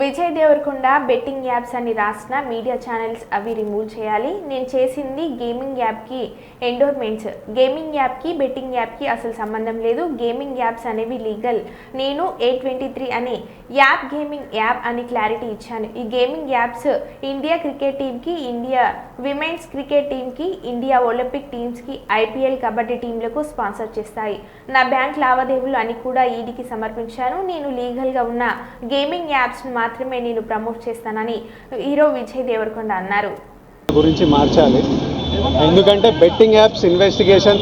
Vijay Devarakonda betting apps అని రాసిన media channels అవి రిమూవ్ చేయాలి. నేను చేసింది గేమింగ్ యాప్కి ఎండోర్మెంట్స్. గేమింగ్ యాప్కి బెట్టింగ్ యాప్కి అసలు సంబంధం లేదు. గేమింగ్ యాప్స్ అనేవి లీగల్. నేను ఏ ట్వంటీ త్రీ అనే యాప్ గేమింగ్ యాప్ అని క్లారిటీ ఇచ్చాను. ఈ గేమింగ్ యాప్స్ ఇండియా క్రికెట్ టీంకి ఇండియా విమెన్స్ క్రికెట్ టీంకి ఇండియా ఒలింపిక్ టీమ్స్కి ఐపీఎల్ కబడ్డీ టీంలకు స్పాన్సర్ చేస్తాయి. నా బ్యాంక్ లావాదేవీలు అని కూడా ఈడీకి సమర్పించాను. నేను లీగల్గా ఉన్న గేమింగ్ యాప్స్ను మాత్రమే నేను ప్రమోట్ చేస్తానని హీరో విజయ్ దేవరకొండ అన్నారు. గురించి మార్చాలి. ఎందుకంటే బెట్టింగ్ యాప్స్ ఇన్వెస్టిగేషన్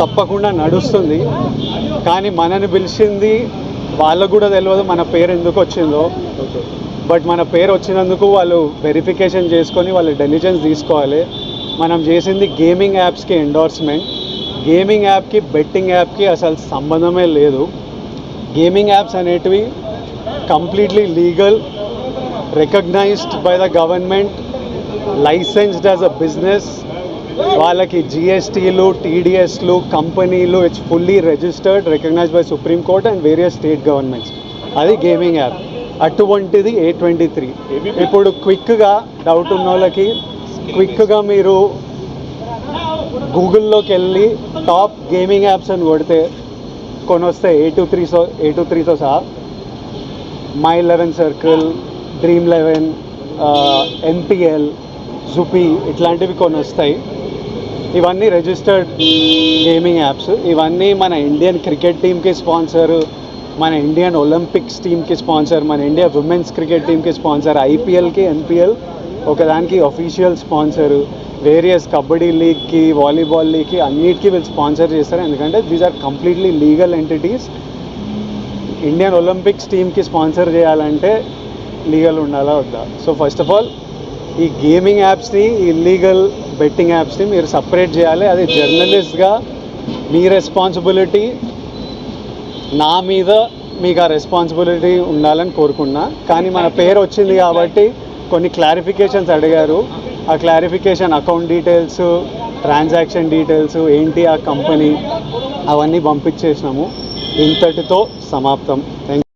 తప్పకుండా నడుస్తుంది. కానీ మనని పిలిచింది వాళ్ళకు కూడా తెలియదు మన పేరు ఎందుకు వచ్చిందో. బట్ మన పేరు వచ్చినందుకు వాళ్ళు వెరిఫికేషన్ చేసుకొని వాళ్ళు డెలిజెన్స్ తీసుకోవాలి. మనం చేసింది గేమింగ్ యాప్స్కి ఎండోర్స్మెంట్ గేమింగ్ యాప్కి బెట్టింగ్ యాప్కి అసలు సంబంధమే లేదు. గేమింగ్ యాప్స్ అనేటివి completely legal recognised by the government licensed as a business వాళ్ళకి జిఎస్టీలు టీడీఎస్లు కంపెనీలు it's fully registered recognised by supreme court and various state governments అది గేమింగ్ యాప్ అటువంటిది ఏ ట్వంటీ త్రీ ఇప్పుడు క్విక్గా డౌట్ ఉన్న వాళ్ళకి క్విక్గా మీరు గూగుల్లోకి వెళ్ళి టాప్ గేమింగ్ యాప్స్ అని కొడితే కొన్ని వస్తాయి ఏ టూ త్రీతో ఏ టూ త్రీతో సహా My Eleven Circle Dream Eleven NPL Zupee ఇట్లాంటివి కొన్ని వస్తాయి ఇవన్నీ రిజిస్టర్డ్ గేమింగ్ యాప్స్ ఇవన్నీ మన ఇండియన్ క్రికెట్ టీమ్కి స్పాన్సర్ మన ఇండియన్ ఒలింపిక్స్ టీమ్కి స్పాన్సర్ మన ఇండియా ఉమెన్స్ క్రికెట్ టీమ్కి స్పాన్సర్ ఐపీఎల్కి ఎన్పిఎల్ ఒకదానికి అఫీషియల్ స్పాన్సర్ వేరియస్ కబడ్డీ లీగ్కి వాలీబాల్ లీగ్కి అన్నిటికీ వీళ్ళు స్పాన్సర్ చేస్తారు. ఎందుకంటే these are completely legal entities Indian Olympics టీమ్కి స్పాన్సర్ చేయాలంటే లీగల్ ఉండాలా వద్దా? సో ఫస్ట్ ఆఫ్ ఆల్ ఈ గేమింగ్ యాప్స్ని ఇల్లీగల్ బెట్టింగ్ యాప్స్ని మీరు సపరేట్ చేయాలి. అది జర్నలిస్ట్గా మీ రెస్పాన్సిబిలిటీ నా మీద మీకు ఆ రెస్పాన్సిబిలిటీ ఉండాలని కోరుకున్నా. కానీ మన పేరు వచ్చింది కాబట్టి కొన్ని క్లారిఫికేషన్స్ అడిగారు. ఆ clarification account details transaction details ఏంటి ఆ కంపెనీ అవన్నీ పంపించేసినాము. ఇంతటితో సమాప్తం. థ్యాంక్